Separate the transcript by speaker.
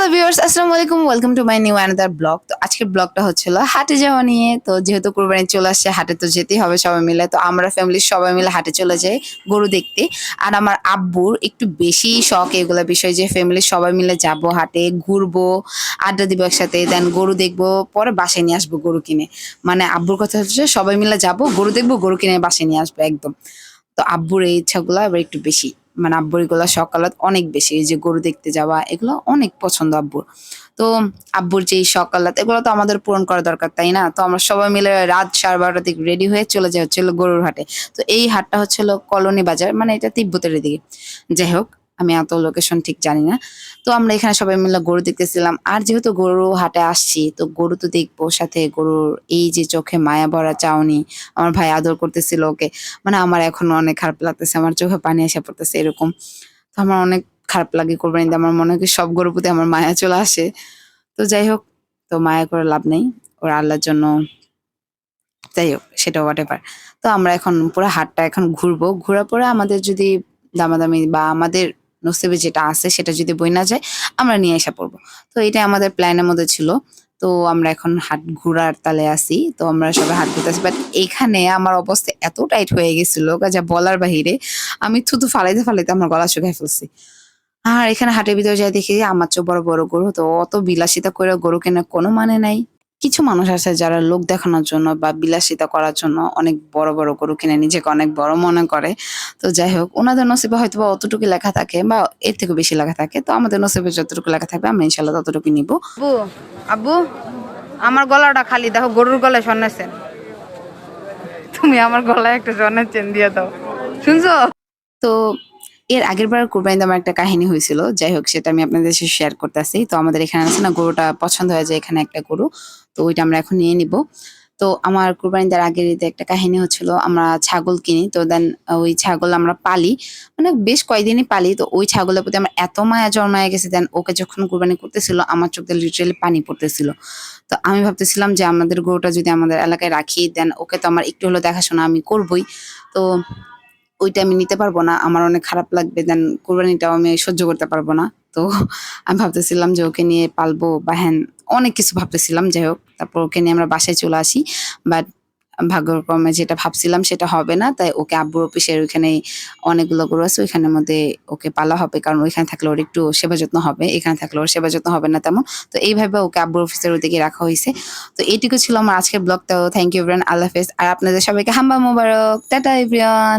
Speaker 1: Hello viewers আসসালামু আলাইকুম welcome to my new another blog তো আজকের ব্লগটা হচ্ছিল হাটে যাওয়া নিয়ে। তো যেহেতু কুরবানি চলে আসছে, হাটে তো যেতেই হবে সবাই মিলে। তো আমরা ফ্যামিলির সবাই মিলে হাটে চলে যাই গরু দেখতে। আর আমার আব্বুর একটু বেশি শখ এগুলো বিষয় যে ফ্যামিলির সবাই মিলে যাব হাটে, ঘুরবো, আড্ডা দিব একসাথে দেন গরু দেখব, পরে বাসায় নিয়ে আসব গরু কিনে। মানে আব্বুর কথা হচ্ছে সবাই মিলে যাব, গরু দেখব, গরু কিনে বাসায় নিয়ে আসব একদম। তো আব্বুর এই ইচ্ছাগুলো এবার একটু বেশি। মানে আব্বুর এগুলো সকালত অনেক বেশি যে গরু দেখতে যাওয়া, এগুলো অনেক পছন্দ আব্বুর তো আব্বুর যে সকালাত, এগুলো তো আমাদের পূরণ করা দরকার, তাই না? তো আমরা সবাই মিলে রাত সাড়ে বারোটার দিকে রেডি হয়ে চলে যাই হচ্ছিল গরুর হাটে। তো এই হাটটা হচ্ছিল কলোনি বাজার মানে এটা তিব্বতের দিকে যাই হোক আমি এত লোকেশন ঠিক জানি না। তো আমরা এখানে সবাই মিলে গরু দেখতেছিলাম। আর যেহেতু গরু হাটে আসছি, তো গরু তো দেখব সাথে গরুর এই যে চোখে মায়া ভরা চাউনি, আমার ভাই আদর করতেছিল ওকে। মানে আমার এখন অনেক খারাপ লাগতেছে, আমার চোখে পানি এসে পড়তেছে এরকম। তো আমার অনেক খারাপ লাগে কোরবানিতে আমার মনে হয় সব গরুর প্রতি আমার মায়া চলে আসে। তো যাই হোক, তো মায়া করে লাভ নেই। ওর আল্লাহর জন্য যাই হোক, সেটা হোয়াট তো আমরা এখন পুরো হাটটা এখন ঘুরবো। ঘোরার পরে আমাদের যদি দামাদামি বা আমাদের নসিবে যেটা আছে সেটা যদি বই না যায়, আমরা নিয়ে এসে পড়ব। তো এটা আমাদের প্ল্যানের মধ্যে ছিল। তো আমরা এখন হাট ঘোরার তালে আসি তো আমরা সবাই হাট ঘুরতেছি বাট এখানে আমার অবস্থা এত টাইট হয়ে গেছিল যা বলার বাহিরে। আমি থুতু ফালাইতে ফালাইতে আমার গলা শুকাই ফেলছি। আর এখানে হাটের ভিতরে যাই দেখি আমার চেয়ে বড় বড় গরু তো অত বিলাসিতা করে গরু কেনার কোনো মানে নাই। কিছু মানুষ আছে যারা লোক দেখানোর জন্য বা বিলাসিতা করার জন্য অনেক বড় বড় গরু কিনে, নিজেকে অনেক বড় মনে করে। তো যাই হোক ওনাদের নসিবে হয়তো বা অতটুকু লেখা থাকে বা এর থেকে বেশি লেখা থাকে। তো আমাদের নসিবে যতটুকু লেখা থাকবে আমরা ইনশাল্লাহ ততটুকু নিব।
Speaker 2: আব্বু আব্বু আমার গলাটা খালি দেখো গরুর গলায় স্বর্ণের তুমি আমার গলায় একটা স্বর্ণের চেন দিয়ে দাও। শুনছো?
Speaker 1: তো এর আগের বার কোরবানিতে আমার একটা কাহিনী হয়েছিল যাই হোক সেটা আমি আপনাদের সাথে শেয়ার করতেছি। তো আমাদের এখানে আছে না গরুটা পছন্দ হয়ে যায় এখানে একটা গরু তো ওইটা আমরা এখন নিয়ে নিব। তো আমার কোরবানিদের আগের ঈদে একটা কাহিনী হচ্ছিল, আমরা ছাগল কিনি, তো দেন ওই ছাগল আমরা পালি মানে বেশ কয়েকদিনই পালি, তো ওই ছাগলের প্রতি আমার এত মায়া জন্মায় গেছে দেন ওকে যখন কোরবানি করতেছিল, আমার চোখ দিয়ে লিটারেলি পানি পড়তেছিল। তো আমি ভাবতেছিলাম যে আমাদের গরুটা যদি আমাদের এলাকায় রাখি দেন ওকে তো আমার একটু হলো দেখাশোনা আমি করবই। তো ওইটা আমি নিতে পারব না, আমার অনেক খারাপ লাগবে দেন কোরবানিটাও আমি সহ্য করতে পারব না। তো আমি ভাবতেছিলাম যে ওকে নিয়ে পালবো বা হ্যান, অনেক কিছু ভাবতেছিলাম, যাই হোক। তারপর ওকে নিয়ে আমরা বাসায় চলে আসি। বাট ভাগ্যক্রমে যেটা ভাবছিলাম সেটা হবে না। তাই ওকে আব্বুর অফিসের ওইখানে অনেকগুলো গরু আছে, ওইখানের মধ্যে ওকে পালা হবে। কারণ ওইখানে থাকলে ওর একটু সেবা যত্ন হবে। এখানে থাকলে ওর সেবা যত্ন হবে না তেমন। তো এইভাবে ওকে আব্বুর অফিসের ওদিকে রাখা হয়েছে। তো এইটুকু ছিল আমার আজকের ব্লগটাও। থ্যাংক ইউ ফ্রেন্ড আল্লাহ হাফেজ। আর আপনাদের সবাইকে হাম্বা মোবারক। Tata everyone